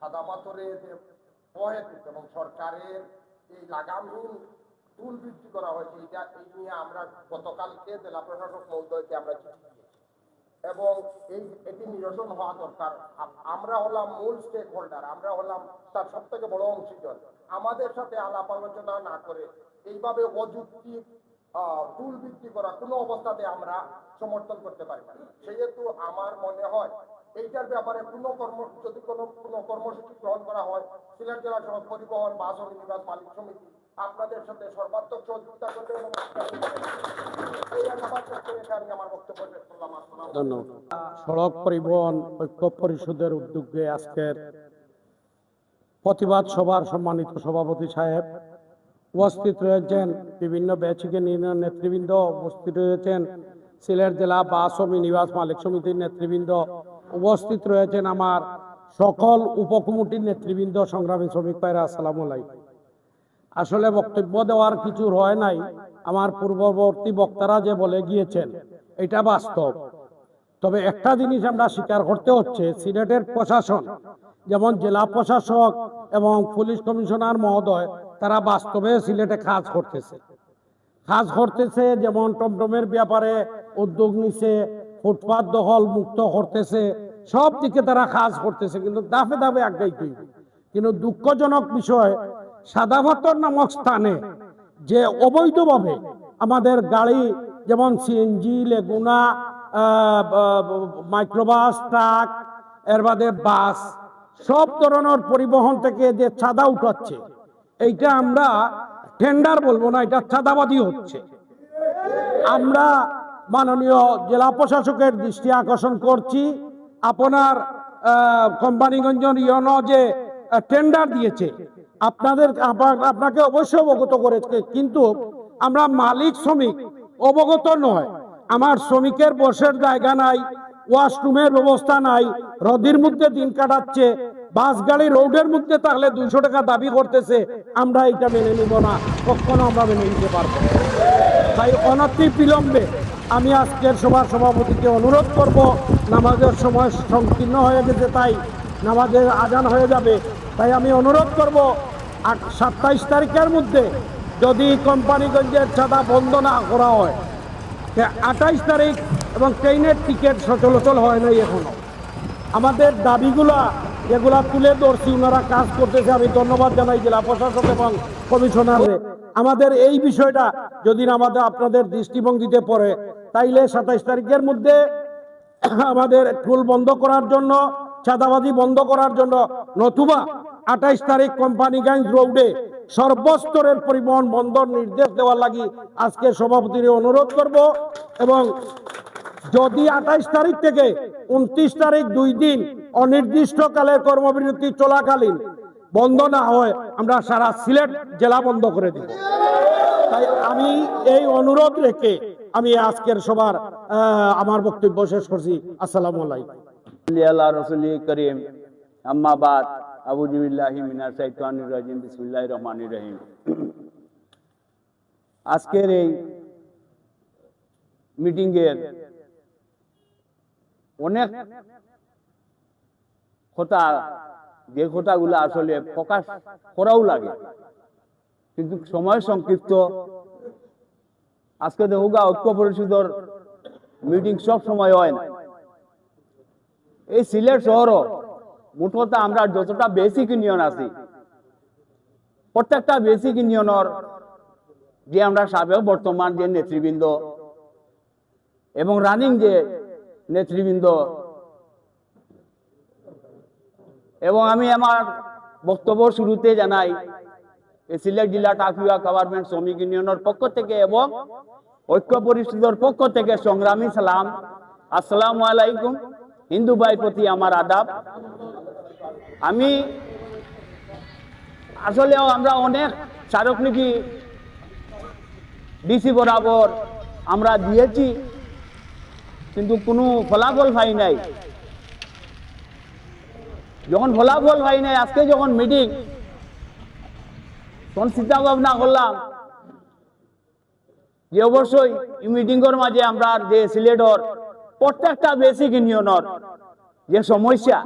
সাদা পাথরে যে অহেতুক এবং সরকারের এই লাগামহীন টুল বৃদ্ধি করা হয়েছে, এটা এই নিয়ে আমরা গতকালকে জেলা প্রশাসক মহোদয়কে আমরা চিঠি দিয়েছি। এবং এই, এটি নিরসন হওয়া দরকার। আমরা হলাম মূল স্টেক হোল্ডার আমরা হলাম তার সব থেকে বড় অংশীজন। আমাদের সাথে আলাপ আলোচনা না করে এইভাবে অযৌক্তিক টুল বৃদ্ধি করা কোনো অবস্থাতে আমরা সমর্থন করতে পারি না। সেহেতু আমার মনে হয় এইটার ব্যাপারে কোনো কর্ম যদি কোনো কোনো কর্মসূচি গ্রহণ করা হয়, সিলেট জেলা সহ পরিবহন, বাস ও নিবাস মালিক সমিতি আপনাদের সাথে সর্বাত্মক সহযোগিতা করবে সড়ক পরিবহন ঐক্য পরিষদের উদ্যোগে আজকের প্রতিবাদ সভার সম্মানিত সভাপতি সাহেব উপস্থিত রয়েছেন বিভিন্ন নেতৃবৃন্দ, উপস্থিত রয়েছেন সিলেট জেলা বাস ও নিবাস মালিক সমিতির নেতৃবৃন্দ উপস্থিত রয়েছেন আমার সকল উপকমিটির নেতৃবৃন্দ, সংগ্রামী শ্রমিক ভাইরা, আসসালামু আসলে বক্তব্য দেওয়ার কিছু হয় নাই। আমার পূর্ববর্তী বক্তারা যে বলে গিয়েছেন, এটা বাস্তব। তবে একটা জিনিস আমরা স্বীকার করতে হচ্ছে, সিলেটের প্রশাসন, যেমন জেলা প্রশাসক এবং পুলিশ কমিশনার মহোদয়, তারা বাস্তবে সিলেটে কাজ করতেছে। কাজ করতেছে যেমন টমটমের ব্যাপারে উদ্যোগ নিছে ফুটপাত দখল মুক্ত করতেছে, সব দিকে তারা কাজ করতেছে, কিন্তু দাফে দাফে আগাইতেই কিন্তু দুঃখজনক বিষয় সাদাভাতর নামক স্থানে যে অবৈধভাবে আমাদের গাড়ি, যেমন সিএনজি লেগুনা মাইক্রোবাস ট্রাক এর বাদে বাস সব ধরনের পরিবহন থেকে যে চাঁদা উঠাচ্ছে, এইটা আমরা টেন্ডার বলব না, এটা চাঁদাবাদী হচ্ছে। আমরা মাননীয় জেলা প্রশাসকের দৃষ্টি আকর্ষণ করছি আপনার কোম্পানিগঞ্জ ইয়নো যে টেন্ডার দিয়েছে, আপনাদের আপনাকে অবশ্যই অবগত করেছে, কিন্তু আমরা মালিক শ্রমিক, অবগত নয় আমার শ্রমিকের বসের জায়গা নাই, ওয়াশরুমের ব্যবস্থা নাই, রদির মধ্যে দিন কাটাচ্ছে, বাস গাড়ি রোডের মধ্যে থাকলে দুইশো টাকা দাবি করতেছে, আমরা এটা মেনে নিব না, কখনো আমরা মেনে নিতে পারব। তাই অনতি বিলম্বে আমি আজকের সভার সভাপতিকে অনুরোধ করব, নামাজের সময় সংকীর্ণ হয়ে গেছে তাই নামাজের আজান হয়ে যাবে। তাই আমি অনুরোধ করব সাতাইশ তারিখের মধ্যে যদি কোম্পানিগঞ্জের চাঁদা বন্ধ না করা হয় আঠাইশ তারিখ এবং ট্রেনের টিকিট সচলাচল হয় নাই এখনও। আমাদের দাবিগুলা যেগুলা তুলে ধরছি, ওনারা কাজ করতেছে, আমি ধন্যবাদ জানাই জেলা প্রশাসক এবং কমিশনারে আমাদের এই বিষয়টা যদি আমাদের, আপনাদের দৃষ্টিভঙ্গিতে পড়ে তাইলে সাতাইশ তারিখের মধ্যে আমাদের টুল বন্ধ করার জন্য, চাঁদাবাজি বন্ধ করার জন্য, নতুবা আঠাইশ তারিখ কোম্পানিগঞ্জ রোডে সর্বস্তরের পরিবহন বন্ধর নির্দেশ দেওয়ার লাগি আজকে সভাপতির অনুরোধ করব এবং যদি আঠাইশ তারিখ থেকে উনত্রিশ তারিখ দুই দিন অনির্দিষ্টকালের কর্মবিরতি চলাকালীন বন্ধ না হয়, আমরা সারা সিলেট জেলা বন্ধ করে দিব। তাই আমি এই অনুরোধ রেখে আমি আজকের সবার আমার বক্তব্য শেষ করছি। আসসালামু আলাইকুম। আম্মাবাদ রাজিম রহিম। আজকের এই মিটিং এর অনেক কথা, যে কথাগুলো আসলে প্রকাশ করাও লাগে। কিন্তু সময় সংক্ষিপ্ত আজকে দেখুগা ঐক্য পরিষদর মিটিং সব সময় হয় না। এই সিলেট শহর মুঠত আমরা যতটা বেসিক ইউনিয়ন আছি, প্রত্যেকটা বেসিক ইউনিয়নের যে আমরা সাবেক বর্তমান যে নেতৃবৃন্দ এবং রানিং যে নেতৃবৃন্দ এবং আমি আমার বক্তব্য শুরুতে জানাই সিলেট জেলা টাকুয়া গভর্নমেন্ট শ্রমিক ইউনিয়নের পক্ষ থেকে এবং ঐক্য পরিষদের পক্ষ থেকে সংগ্রামী সালাম। আসসালামু আলাইকুম। হিন্দু ভাই প্রতি আমার আদাব। আমি আসলেও আমরা অনেক স্মারকলিপি ডিসি বরাবর আমরা দিয়েছি, কিন্তু কোনো ফলাফল পাই নাই। যখন ফলাফল পাই নাই, আজকে যখন মিটিং তখন চিন্তা ভাবনা করলাম যে অবশ্যই মিটিংয়ের মাঝে আমরা যে সিলেটর, প্রত্যেকটা বেসিক ইউনিয়নের যে সমস্যা,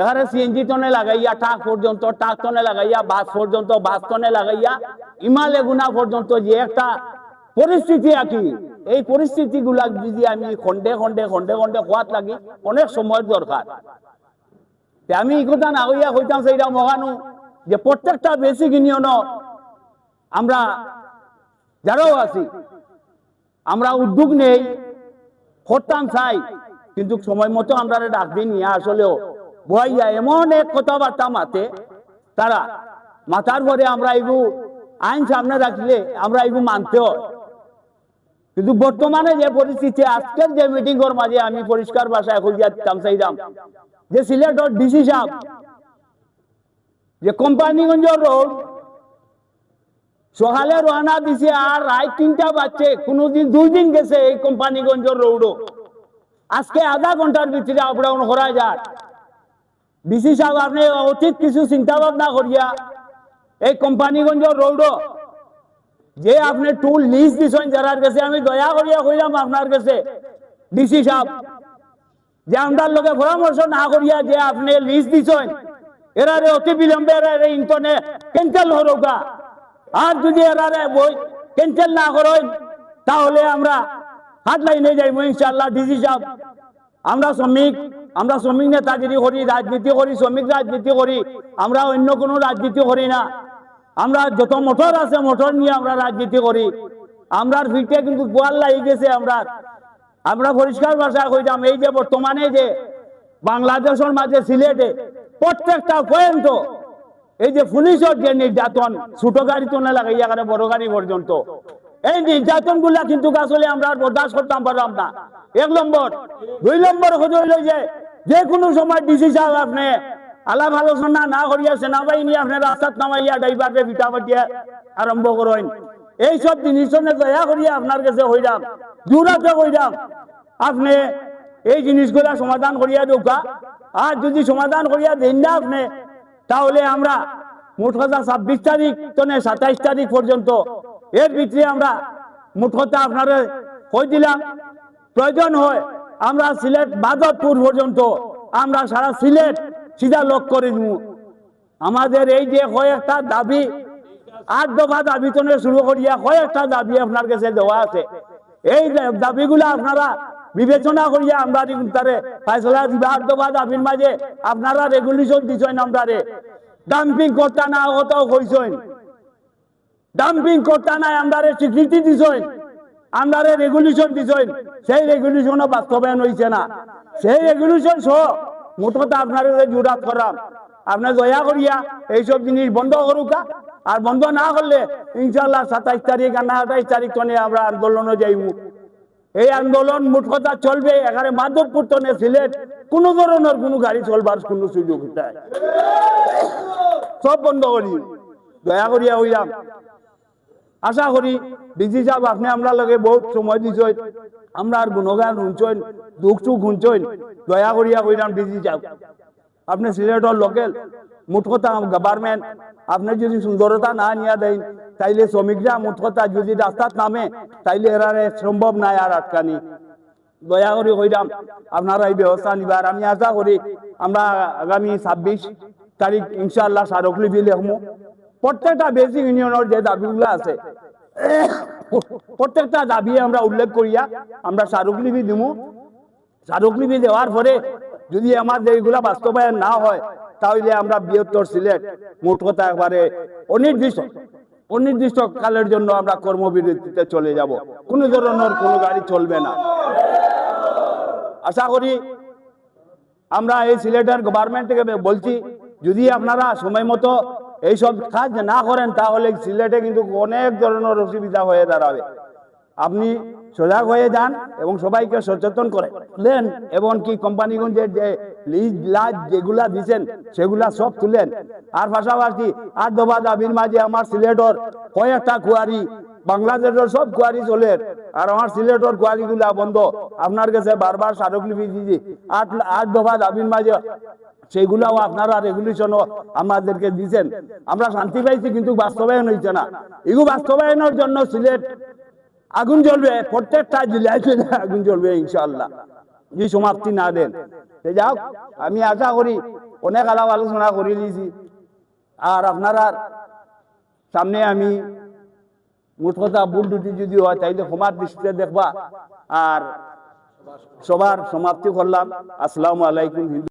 এখানে সিএনজি টনে লাগাইয়া ট্রাক পর্যন্ত ট্রাক টনে লাগাইয়া, বাস পর্যন্ত, বাস টনে লাগাইয়া, ইমালে গুনা পর্যন্ত যে একটা পরিস্থিতি আকি, এই পরিস্থিতি গুলা যদি আমি খন্ডে খন্ডে খন্ডে খন্ডে খোয়াত লাগি অনেক সময় দরকার আমি এই কথা না হইয়া কইতাম সেইটা মগানু যে প্রত্যেকটা বেসিক ইউনিয়ন আমরা যারাও আছি, আমরা উদ্যোগ নেই করতাম চাই, কিন্তু সময় মতো আমরা ডাক দিন নিয়ে আসলেও বইয়া এমন এক কথাবার্তা মাতে তারা, মাথার পরে আমরা এগু আইন সামনে রাখলে আমরা এগু মানতে হয়। কিন্তু বর্তমানে যে পরিস্থিতি, আজকের যে মিটিং মাঝে আমি পরিষ্কার ভাষায় খুঁজিয়া চাইলাম যে সিলেটর ডিসি সাহেব যে কোম্পানিগঞ্জ রোড সকালে রওনা দিছে আর রাত তিনটা বাজছে, কোনোদিন দুই দিন গেছে এই কোম্পানিগঞ্জ রোডও আজকে আধা ঘণ্টার ভিতরে আপ ডাউন করা যায় ডিসি সাহেব, আপনি অতীত কিছু চিন্তা ভাবনা করিয়া এই কোম্পানিগঞ্জ রোডও যে আপনি টুল লিস্ট দিছেন যারার কাছে, আমি দয়া করিয়া কইলাম আপনার কাছে ডিসি সাহেব, যে আমরার লোকে পরামর্শ না করিয়া যে আপনি লিস্ট দিছেন এরারে অতি বিলম্বে এরারে ইন্টনে ক্যান্সেল হরৌকা আর যদি এরারে বই ক্যান্সেল না করেন তাহলে আমরা হাত লাইনে যাইব ইনশাল্লাহ ডিসি সাহেব। আমরা শ্রমিক আমরা শ্রমিক নেতাগিরি করি, রাজনীতি করি, শ্রমিক রাজনীতি করি, আমরা অন্য কোনো রাজনীতি করি না। আমরা যত মোটর আছে মোটর নিয়ে আমরা রাজনীতি করি। আমরার ফিটে কিন্তু গোয়াল লাগি গেছে আমরা আমরা পরিষ্কার ভাষায় কইতাম, এই যে বর্তমানে যে বাংলাদেশের মাঝে সিলেটে প্রত্যেকটা পয়েন্ট এই যে পুলিশের যে নির্যাতন, ছোট গাড়ি তো না লাগাইয়া করে বড় গাড়ি পর্যন্ত। এই নির্যাতনগুলা কিন্তু আসলে আমরা আর বরদাস্ত করতাম পারলাম না। এক নম্বর, দুই নম্বর হইল যে যে কোনো সময় ডিসি সাহেব আপনি আলাপ আলোচনা না করিয়া সেনাবাহিনী আপনি রাস্তাত নামাইয়া ড্রাইভারকে পিঠা পাঠিয়ে আরম্ভ করেন। এইসব জিনিস দয়া করিয়া আপনার কাছে হইলাম, জোরাতে হইলাম। আপনি এই জিনিসগুলা সমাধান করিয়া দৌকা আর যদি সমাধান করিয়া দেন না আপনি, তাহলে আমরা মোট কথা ছাব্বিশ তারিখ তো সাতাইশ তারিখ পর্যন্ত। এর ভিতরে আমরা মোট কথা আপনারা কই দিলাম, প্রয়োজন হয় আমরা সিলেট বাদতপুর পর্যন্ত আমরা সারা সিলেট সিধা লক করে দিব আমাদের এই যে কয়েকটা দাবি, আট দফা দাবি তো শুরু করিয়া কয়েকটা দাবি আপনার কাছে দেওয়া আছে। এই দাবিগুলো আপনারা বিবেচনা করিয়া আমরা তারে ফাইসলা আট দফা দাবির মাঝে আপনারা রেগুলেশন দিছেন আমরা ডাম্পিং করতে না হতেও কইছেন ডাম্পিং করতে নাই আমরা স্বীকৃতি দিছেন। আমরা রেগুলেশন দিছেন। সেই রেগুলেশনও বাস্তবায়ন হয়েছে না। সেই রেগুলেশন সহ কথা আপনারা জোরাত করাম। আপনার দয়া করিয়া এইসব জিনিস বন্ধ করুকা আর বন্ধ না করলে ইনশাল্লাহ সাতাইশ তারিখ আর না আঠাইশ তারিখ আমরা আন্দোলনে যাইব। এই আন্দোলন মোট কথা চলবে। এখানে মাধবপুর তনে সিলেট। কোনো ধরনের কোনো গাড়ি চলবার কোনো সুযোগ নাই। সব বন্ধ করি। দয়া করিয়া হইলাম আশা করি ডিসি সাহেব, আপনি আমরা লগে বহুত সময় দিছেন। আমরা আর গুণগান শুনছেন দুঃখ সুখ শুনছেন। দয়া করিয়া কইলাম ডিসি সাহেব। আপনি সিলেটর লোকেল। মোট কথা গভর্নমেন্ট আপনি যদি সুন্দরতা না নিয়া দেন তাইলে শ্রমিকরা মোট কথা যদি রাস্তাত নামে, তাইলে এরারে সম্ভব নাই আর আটকানি। দয়া করে কইরাম, আপনারা এই ব্যবস্থা নিবার। আমি আশা করি আমরা আগামী ছাব্বিশ তারিখ ইনশাআল্লাহ স্মারকলিপি লিখব প্রত্যেকটা বেসিক ইউনিয়নের যে দাবিগুলো আছে, প্রত্যেকটা দাবি আমরা উল্লেখ করিয়া আমরা স্মারকলিপি দিব স্মারকলিপি দেওয়ার পরে যদি আমাদের এইগুলা বাস্তবায়ন না হয় তাহলে আমরা বৃহত্তর সিলেট মোট কথা একবারে অনির্দিষ্ট। অনির্দিষ্ট কালের জন্য আমরা কর্মবিরতিতে চলে যাব। কোনো ধরনের কোনো গাড়ি চলবে না। আশা করি আমরা এই সিলেটের গভর্নমেন্ট থেকে বলছি, যদি আপনারা সময় মতো এইসব কাজ না করেন, তাহলে সিলেটে কিন্তু অনেক ধরনের অসুবিধা হয়ে দাঁড়াবে। আপনি সজাগ হয়ে যান এবং সবাইকে সচেতন করে। দেন এবং কি কোম্পানিগঞ্জের যে লিজ লাজ যেগুলা দিছেন, সেগুলা সব তুলেন। আর পাশাপাশি আর দফা দাবির মাঝে আমার সিলেটর কয়েকটা কুয়ারি, বাংলাদেশের সব কুয়ারি চলে। আর আমার সিলেটর কুয়ারি গুলা বন্ধ। আপনার কাছে বারবার স্মারকলিপি দিয়েছি আট আট দফা দাবির মাঝে সেইগুলাও আপনারা রেগুলেশন আমাদেরকে দিচ্ছেন আমরা শান্তি পাইছি, কিন্তু বাস্তবায়ন হয়েছে না। এগুলো বাস্তবায়নের জন্য সিলেট আগুন জ্বলবে, প্রত্যেকটা জেলায় আগুন জ্বলবে ইনশাল্লাহ যদি সমাপ্তি না দেন। সে যাক আমি আশা করি, অনেক আলাপ আলোচনা করে দিয়েছি আর আপনারা সামনে আমি মোট কথা ভুল দুটি যদি হয়, তাইলে ক্ষমার দৃষ্টিতে দেখবা। আর সবার সমাপ্তি করলাম। আসসালামু আলাইকুম, হিন্দু